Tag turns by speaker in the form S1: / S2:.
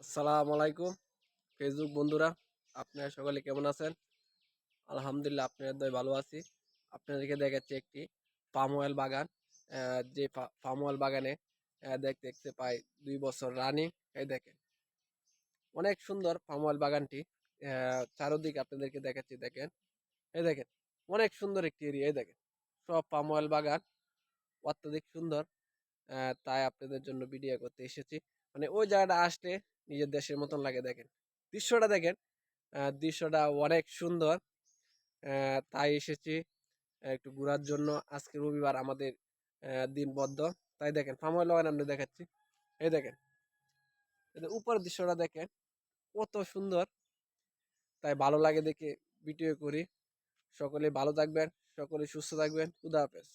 S1: আসসালামু আলাইকুম। ফেসবুক বন্ধুরা, আপনারা সকলে কেমন আছেন? আলহামদুলিল্লাহ, আপনাদের দয় ভালো আছি। আপনাদেরকে দেখাচ্ছি একটি পাম অয়েল বাগান। যে পাম অয়েল বাগানে দেখতে দেখতে পাই দুই বছর রানিং। এই দেখেন, অনেক সুন্দর পাম অয়েল বাগানটি। চারোদিকে আপনাদেরকে দেখাচ্ছি, দেখেন। এই দেখেন, অনেক সুন্দর একটি এরিয়া এই দেখেন। সব পাম অয়েল বাগান অত্যাধিক সুন্দর। তাই আপনাদের জন্য ভিডিও করতে এসেছি। মানে ওই জায়গাটা আসলে নিজের দেশের মতন লাগে দেখেন। দৃশ্যটা দেখেন দৃশ্যটা অনেক সুন্দর। তাই এসেছি একটু ঘোরার জন্য। আজকে রবিবার আমাদের দিন বদ্ধ তাই দেখেন ফার্মওয়েল ওয়ান আমরা দেখাচ্ছি। এই দেখেন উপরের দৃশ্যটা দেখেন, কত সুন্দর। তাই ভালো লাগে দেখে ভিডিও করি। সকলে ভালো থাকবেন, সকলে সুস্থ থাকবেন। খুদা হাফেজ।